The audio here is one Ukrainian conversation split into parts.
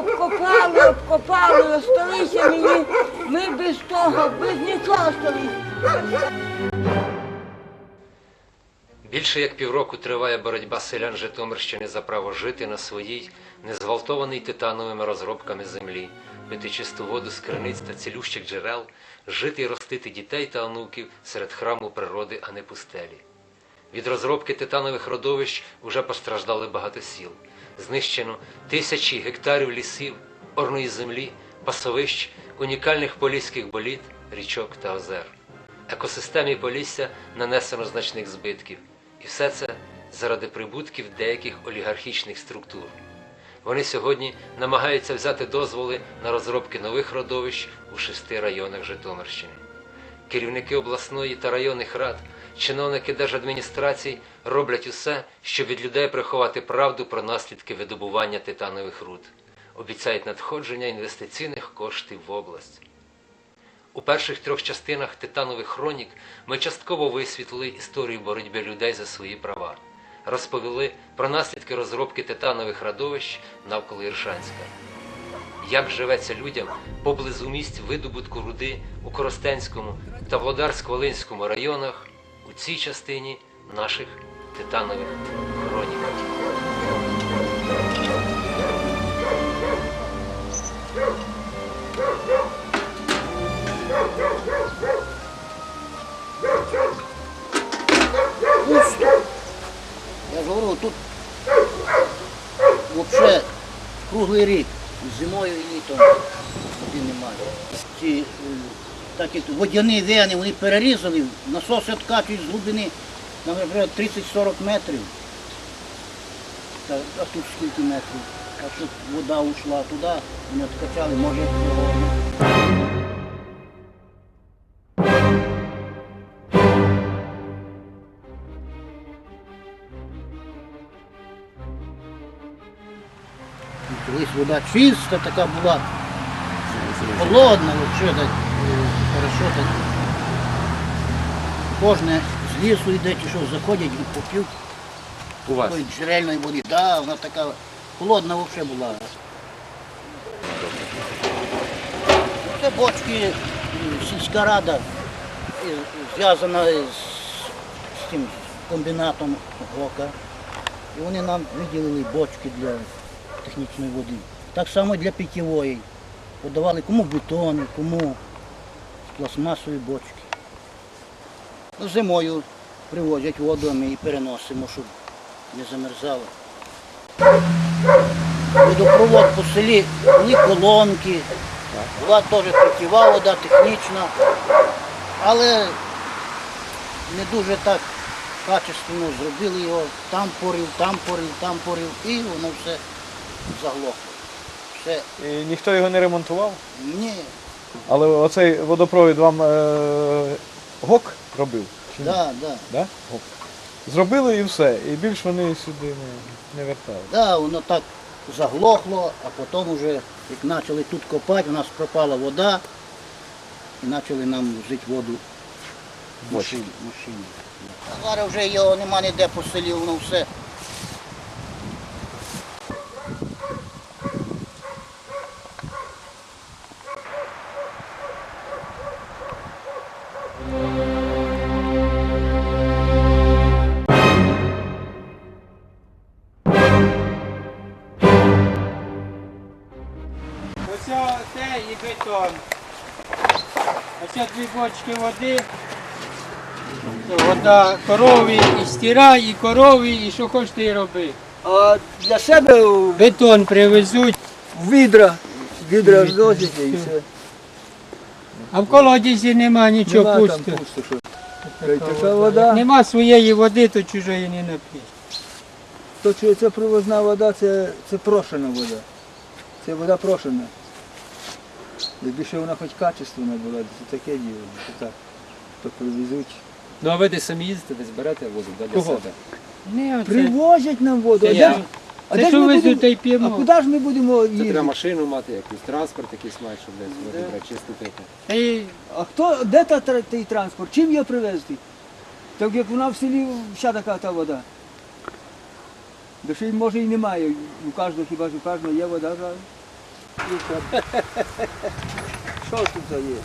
Обкопали, обкопали, осталися мені. Ми без того, без нічого осталися. Більше як півроку триває боротьба селян Житомирщини за право жити на своїй, незґвалтованій титановими розробками землі, пити чисту воду з криниць та цілющих джерел, жити і ростити дітей та онуків серед храму природи, а не пустелі. Від розробки титанових родовищ уже постраждали багато сіл. Знищено тисячі гектарів лісів, орної землі, пасовищ, унікальних поліських боліт, річок та озер. Екосистемі Полісся нанесено значних збитків. І все це заради прибутків деяких олігархічних структур. Вони сьогодні намагаються взяти дозволи на розробки нових родовищ у шести районах Житомирщини. Керівники обласної та районних рад, чиновники держадміністрацій роблять усе, щоб від людей приховати правду про наслідки видобування титанових руд. Обіцяють надходження інвестиційних коштів в область. У перших трьох частинах титанових хронік ми частково висвітлили історію боротьби людей за свої права, розповіли про наслідки розробки титанових радовищ навколо Іршанська. Як живеться людям поблизу місць видобутку руди у Коростенському та Володарсько-Волинському районах цій частині наших титанових хронік. Водяні вени, вони перерізали, насоси відкачують з глибини, наприклад, 30-40 метрів. Та, а тут скільки метрів? А тут вода ушла туди, вони відкачали, може. Колись вода чиста така була, холодна, взагалі так, е. Кожне з лісу йде, чи що заходять і поп'ють У вас такої джерельної води. Да, вона така холодна взагалі була. Це бочки, е, сільська рада е, зв'язана з, з тим комбінатом ГОКа. І вони нам виділили бочки для технічної води. Так само для питьової. Подавали кому бетони, кому пластмасові бочки. Ну, Зимою привозять воду, а ми її переносимо, щоб не замерзало. Водопровод по селі, були колонки, була теж питєва вода, технічна, але не дуже так качественно зробили його, там порив, там порив, там порив, і воно все заглохло. Все, І ніхто його не ремонтував. ні, Але оцей водопровід вам е, ГОК робив? Чи ні? да, да, Да? ГОК. Зробили і все. І більш вони сюди не, не вертали. да, воно так заглохло, а потім вже, як почали тут копати, у нас пропала вода, і почали нам жити воду в машині. машині. Зараз вже його нема ніде по селі, воно все. Бочки води. Вода корові і стирай, і корові, і що хочете і роби. А для себе в Бетон привезуть, відра, відра зносите і все. а в колодязі нема нічого Нема там пусто. пусто, що. Така вода. Нема своєї води, то чужої не нап'єш. То що це привозна вода, це, це прошена вода. Це вода прошена. Якби ще вона хоч качественна була, це таке діло. що так. То привезуть. Ну а ви десь самі їздите, десь берете воду да, для Кого? себе. Не, оце, Привозять нам воду. А Це де, я. ж- а це де ж що ми везуть, та будемо? й А п'ємо. куди ж ми будемо Це треба їздити? машину мати, якийсь транспорт якийсь мати, щоб десь воду брати, чисто пити. А хто, де та, тр- той транспорт? Чим його привезти? Так як вона в селі вся така та вода. До ще й може і немає. У кожного хіба ж у кожного є вода. жаль. Що тут є?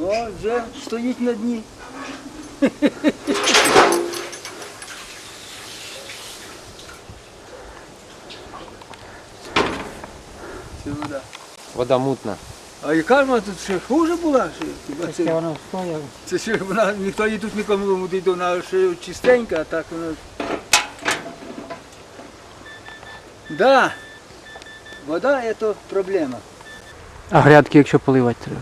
О, вже стоїть на дні. Це вода. Вода мутна. А яка ж вона тут ще хуже була? Ще, хіба Таке це, воно стояло. це ще вона, ніхто її тут нікому не йде, вона ще чистенька, а так вона. Да. Вода це проблема. А грядки, якщо поливати треба.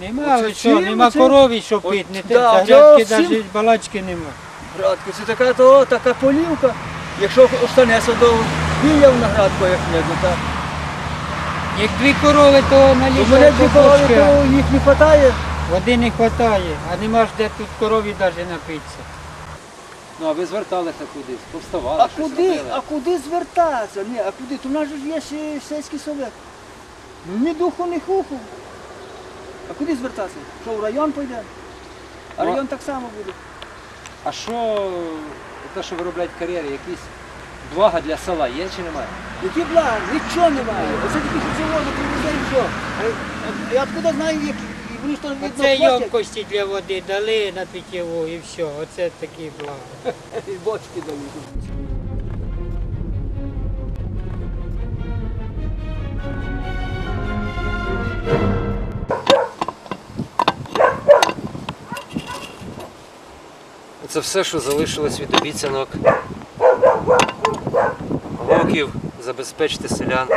Нема, Оце ви що, чим нема оце? корові, що От, пити, не те, да, та грядки зовсім. навіть балачки нема. Градка, це така, то, така полівка. Якщо останеться до біля в наградку, як небо, так. Як дві корови, то У налізе дві корови, то їх не вистачає. води не вистачає, а нема ж де тут корові навіть напитися. Ну а ви зверталися кудись, повставали, А куди, а куди звертатися? Ні, а куди? То в нас же ж є ще сільський совет. Ні духу, ні хуху. А куди звертатися? Що, в район пойде? А Ну, район так само буде. А що те, що виробляють кар'єри, якісь блага для села є чи немає? Які блага? Нічого немає. Оце тільки що це воду привезе і що. А, я откуда знаю, які? І вони ж то видно Оце ємкості для води дали на питьову і все. Оце такі блага. І бочки дали. Це все, що залишилось від обіцянок років забезпечити селян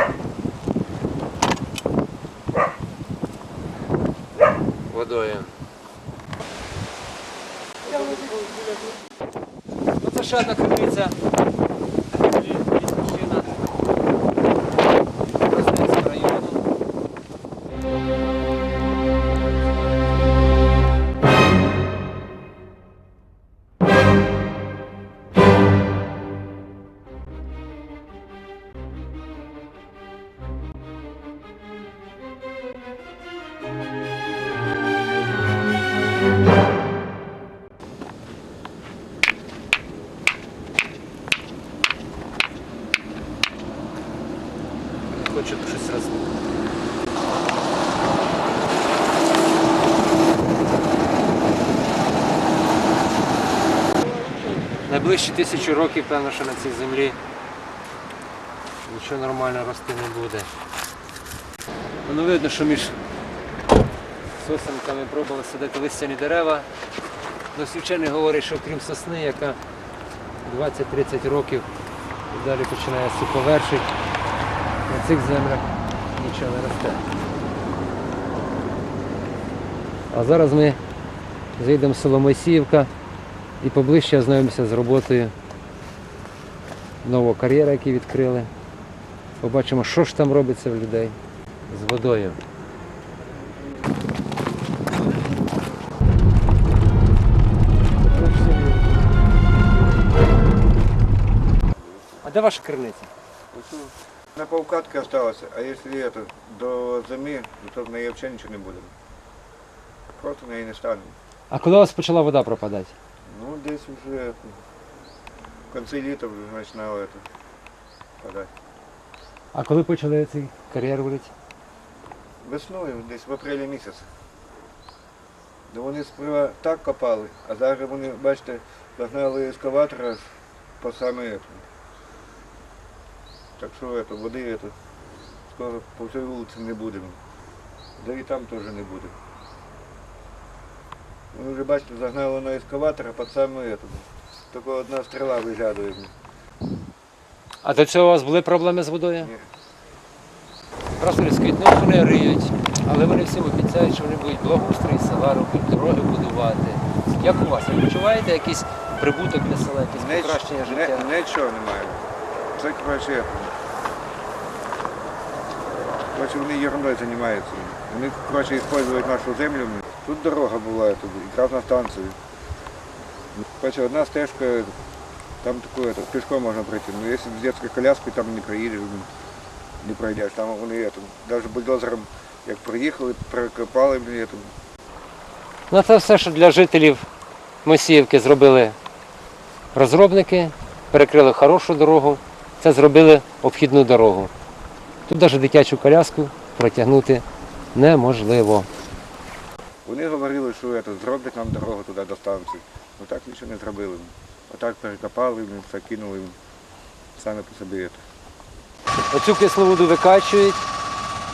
водою. Ну, це ще одна криниця. Хочу щось роз... Найближчі тисячу років, певно, що на цій землі нічого нормально рости не буде. Воно видно, що між сосенками пробували садити листяні дерева. Ну, вчений говорить, що крім сосни, яка 20-30 років далі починає суповершити, на цих землях нічого не росте. А зараз ми зайдемо в село Мойсіївка і поближче ознайомимося з роботою нового кар'єра, який відкрили. Побачимо, що ж там робиться в людей з водою. А де ваша криниця? На полкатке осталось, а если это до зими, то в неї взагалі нічого не буде. Просто в неї не стане. А коли у вас почала вода пропадати? Ну, десь вже в кінці літа вже починало это падати. А коли почали цей кар'єр валити? Весною, десь в апрелі місяці. Да вони сперва так копали, а зараз вони, бачите, загнали ескаватора по саме это. Так що это, води это, скоро по всій вулиці не буде. Да і там теж не буде. Вони вже, бачите, загнали на ескаватора під саме это. Тільки одна стріла виглядує. А до цього у вас були проблеми з водою? Ні. Просто скажуть, ну вони риють, але вони всім обіцяють, що вони будуть благоустрій села робити, дороги будувати. Як у вас? Ви відчуваєте якийсь прибуток для села, якесь покращення життя? Не, нічого немає. Це коротше. Коротше, вони ерундою займаються. Вони коротше використовують нашу землю. Тут дорога була, тут якраз на станцію. Коротше, одна стежка, там таку, это, пішком можна пройти. Ну якщо з дитячою коляскою там не проїдеш, не пройдеш. Там вони это, навіть бульдозером Як приїхали, перекопали мені тут. Ну це все, що для жителів Мосіївки зробили розробники, перекрили хорошу дорогу, це зробили обхідну дорогу. Тут навіть дитячу коляску протягнути неможливо. Вони говорили, що це, зроблять нам дорогу туди до станції. Ну так нічого не зробили. Отак перекопали, все кинули самі по собі. Оцю кисловоду викачують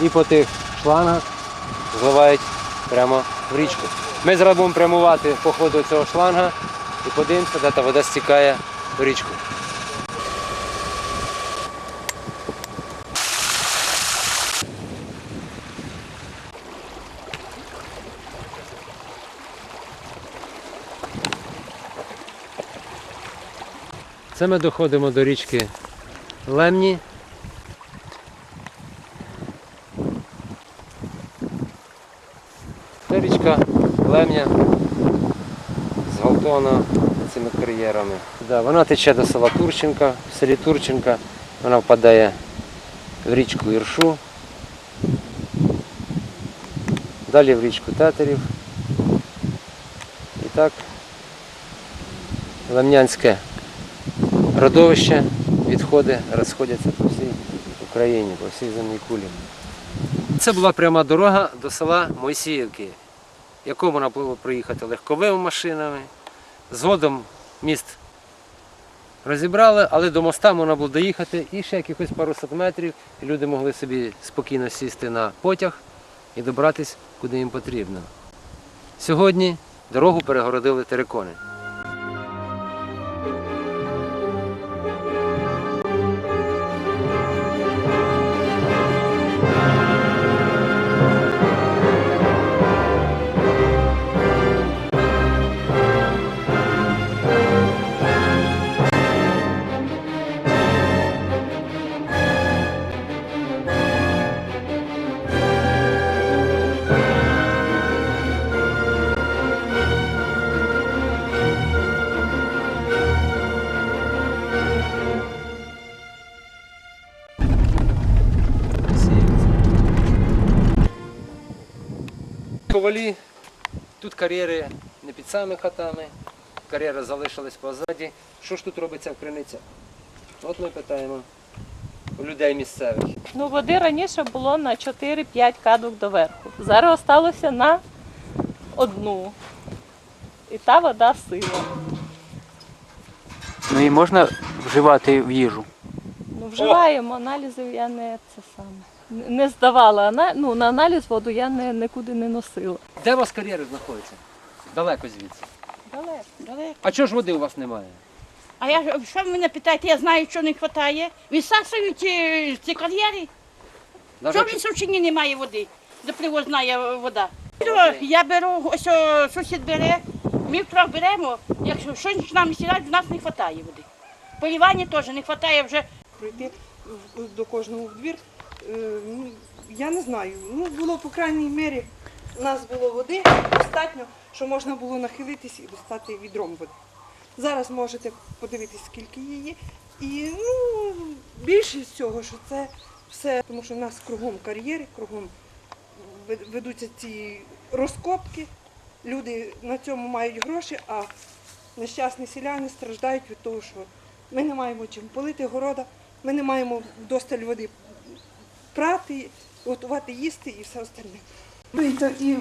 і по тих шлангах зливають прямо в річку. Ми будемо прямувати по ходу цього шланга і подивимося, де та вода стікає в річку. Це ми доходимо до річки Лемні. Це річка Лемня зґвалтована цими кар'єрами. Да, вона тече до села Турченка, в селі Турченка вона впадає в річку Іршу, далі в річку Тетерів. І так Лемнянське родовище, відходи розходяться по всій Україні, по всій земній кулі. Це була пряма дорога до села Мойсіївки, яку можна було проїхати легковими машинами. Згодом міст розібрали, але до моста можна було доїхати і ще якихось пару сот метрів, і люди могли собі спокійно сісти на потяг і добратися, куди їм потрібно. Сьогодні дорогу перегородили терикони. Ковалі, тут кар'єри не під самими хатами, кар'єри залишились позаді. Що ж тут робиться в криницях? От ми питаємо у людей місцевих. Ну, води раніше було на 4-5 кадок доверху. Зараз осталося на одну. І та вода сила. Ну і можна вживати в їжу. Ну, вживаємо аналізів, я не це саме. Не здавала ну, на аналіз воду я не, нікуди не носила. Де у вас кар'єри знаходяться? Далеко звідси. Далеко. Далеко. А чого ж води у вас немає? А я ж- що ви мене питаєте, я знаю, що не вистачає. Відсасують ці, ці кар'єри. Даже Що в Лісовчині немає води, де привозна є вода. Я беру, ось о, сусід бере, ми втрьох беремо, якщо щось нам сідать, в нас не вистачає води. Полівання теж не вистачає вже. пройти в- до кожного в двір. Е, ну, Я не знаю. Ну, було, по крайній мірі, у нас було води достатньо, що можна було нахилитись і достати відром води. Зараз можете подивитись, скільки її. І ну, більшість цього, що це все, тому що в нас кругом кар'єри, кругом ведуться ці розкопки. Люди на цьому мають гроші, а нещасні селяни страждають від того, що ми не маємо чим полити города, ми не маємо вдосталь води прати, готувати, їсти і все остальне. Дивіться, І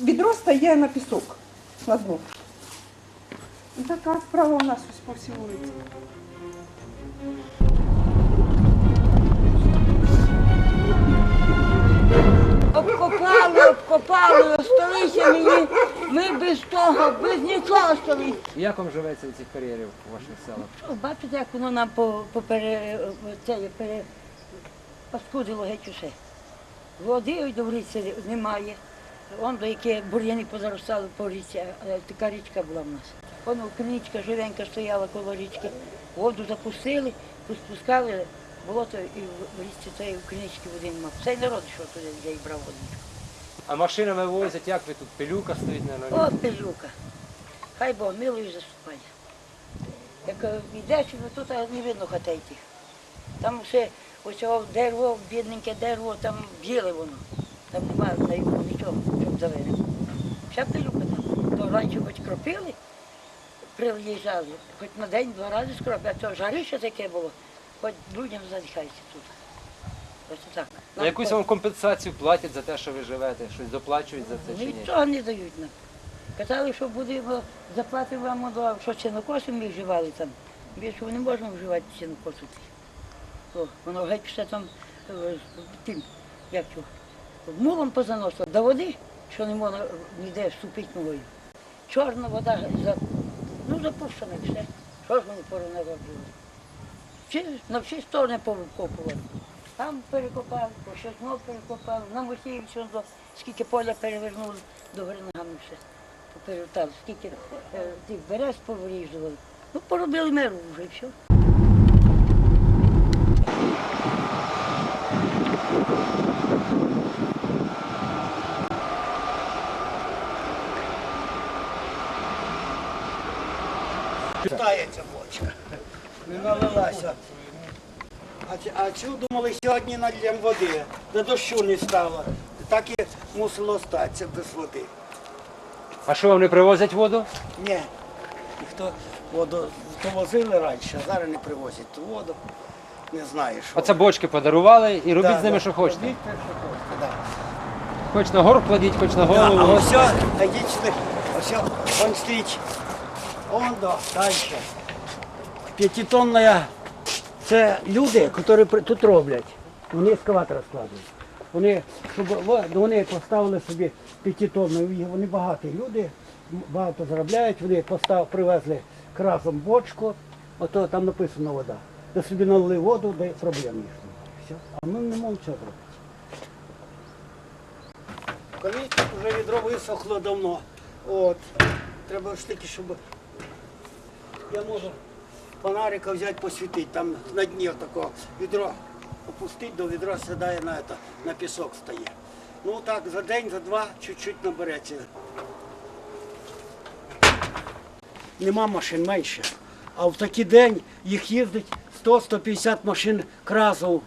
відро стає на пісок на дно. І така справа у нас ось по всій вулиці. Обкопали, обкопали, осталися мені. Ми без того, без нічого осталися. Як вам живеться у цих кар'єрів у ваших селах? Бачите, як воно нам по- попере, це, пере, паскудило геть усе. Води ой, до річці немає. Вон до які бур'яни позаростали по річці, така річка була в нас. Воно криничка живенька стояла коло річки. Воду запустили, спускали болото і в річці цієї в криничці води немає. Цей народ йшов туди, і брав воду. А машинами возять, як ви тут? Пилюка стоїть на О, пилюка. Хай Бог милою заступає. Як е, йдеш, ну, тут не видно хатей тих. Там все ось о, дерево, бідненьке дерево, там біле воно. Там немає на югу нічого, щоб завели. Вся пилюка там. То раніше хоч кропили, приїжджали, хоч на день-два рази скропили, а то жарище таке було, хоч людям задихайся тут. Ось так. Ну, якусь вам компенсацію платять за те, що ви живете, щось доплачують за це чи ні? Нічого не дають нам. Казали, що будемо заплатимо вам, що сінокоси ми вживали там. Більше не можемо вживати сінокосу. Воно геть все там е, тим, як цього, мулом позаносило до води, що не можна ніде вступити ногою. Чорна вода, за, ну запущена все. Що ж вони поронаводжували? Всі, на всі сторони повикопували. Там перекопали, по що знов перекопали, на Мосіївці скільки поля перевернули до гори ногами все. Поперевертали, скільки е, тих берез повирізували. Ну, поробили меру вже і все. Питається бочка. Не налилася. А, а цю думали сьогодні нальєм води. До дощу не стало. Так і мусило статися без води. А що вам не привозять воду? Ні. Ніхто воду то возили раніше, а зараз не привозять ту воду. Не знаю, що. Оце бочки подарували і робіть Да, з ними, да. що хочете. Робіть те, що хочете, да. Хоч на гору кладіть, хоч на Да, а голову. ось, а сюди, ось он стоїть. Он до, далі. П'ятитонна, це люди, які при- тут роблять. Вони ескаватор складують. Вони, щоб, во- вони поставили собі п'ятитонну, і вони багаті люди, м- багато заробляють, вони постав, привезли красом бочку, ото там написано вода. Де собі налили воду, де проблем їх. Все. А ми не можемо цього зробити. Коли вже відро висохло давно, от, треба ж таки, щоб я можу фонарика взяти посвітити, там на дні такого відро опустити, до відра сідає на, это, на пісок стає. Ну так, за день, за два чуть-чуть набереться. Нема машин менше. А в такий день їх їздить 100-150 машин кразов,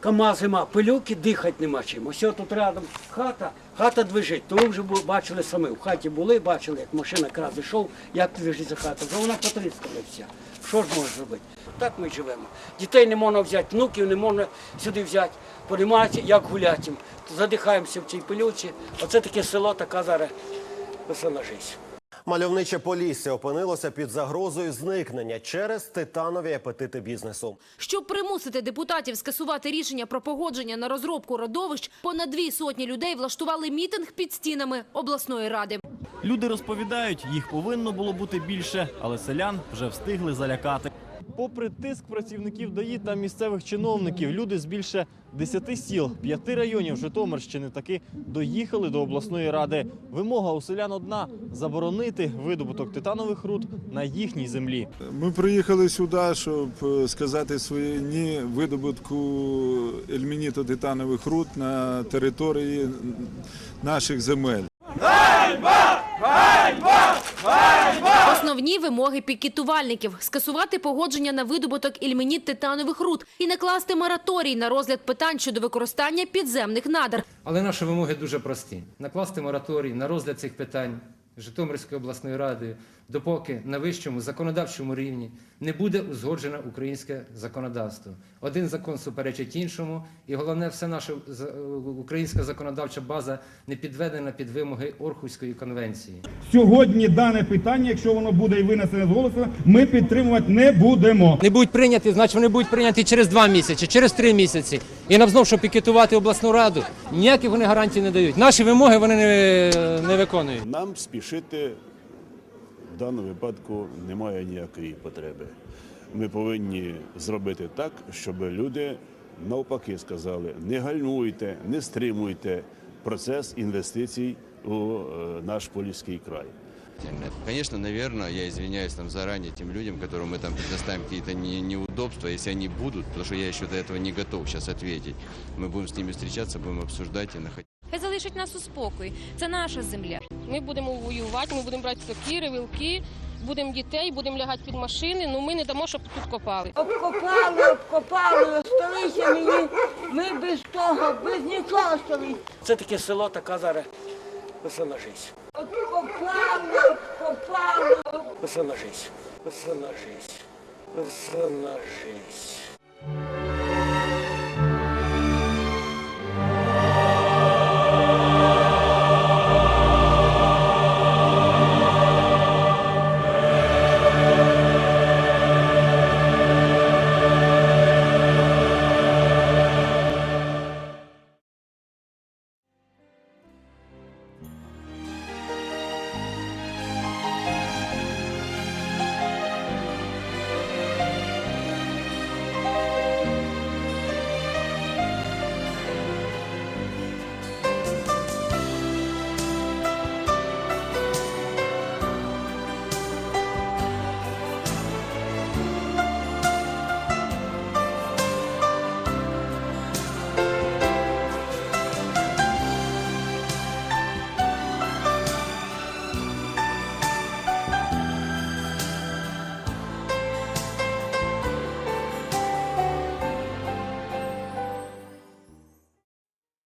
КАМАЗима, пилюки дихати нема чим. Ось тут рядом хата, хата движить. То ви вже бачили самі. В хаті були, бачили, як машина краз йшов, як движеться хата. Вже вона потріскала вся. Що ж може зробити? Так ми живемо. Дітей не можна взяти, внуків не можна сюди взяти. Понімаєте, як гуляти. Задихаємося в цій пилюці. Оце таке село, така зараз весела життя. Мальовниче Полісся опинилося під загрозою зникнення через титанові апетити бізнесу. Щоб примусити депутатів скасувати рішення про погодження на розробку родовищ, понад дві сотні людей влаштували мітинг під стінами обласної ради. Люди розповідають, їх повинно було бути більше, але селян вже встигли залякати. Попри тиск працівників ДАІ та місцевих чиновників, люди з більше 10 сіл, п'яти районів Житомирщини таки доїхали до обласної ради. Вимога у селян одна заборонити видобуток титанових руд на їхній землі. Ми приїхали сюди, щоб е, сказати своє ні видобутку ельмініту титанових руд на території наших земель. Основні вимоги пікетувальників – скасувати погодження на видобуток ільменіт титанових руд і накласти мораторій на розгляд питань щодо використання підземних надр. Але наші вимоги дуже прості: накласти мораторій на розгляд цих питань Житомирської обласної ради, допоки на вищому законодавчому рівні не буде узгоджено українське законодавство. Один закон суперечить іншому, і головне, все наша за- українська законодавча база не підведена під вимоги Орхуської конвенції. Сьогодні дане питання, якщо воно буде і винесене з голосу, ми підтримувати не будемо. Не будуть прийняті, значить вони будуть прийняті через два місяці, через три місяці. І нам знову, щоб пікетувати обласну раду, ніяких вони гарантій не дають. Наші вимоги вони не, не виконують. Нам спішити в даному випадку немає ніякої потреби. Ми повинні зробити так, щоб люди навпаки сказали: не гальмуйте, не стримуйте процес інвестицій у е, наш Поліський край. Конечно, наверное, я извиняюсь там заранее тем людям, которым мы там предоставим какие-то не- неудобства, если они будут, потому что я еще до этого не готов сейчас ответить. Мы будем с ними встречаться, будем обсуждать и находить. Хай залишить нас у спокої. Це наша земля. Ми будемо воювати, ми будемо брати сокири, вилки, будемо дітей, будемо лягати під машини. Ну ми не дамо, щоб тут копали. Обкопали, обкопали, осталися мені Ми без того, без нічого стали. Це таке село, така зараз весела життя. Попало, попало. Життя. Весела життя.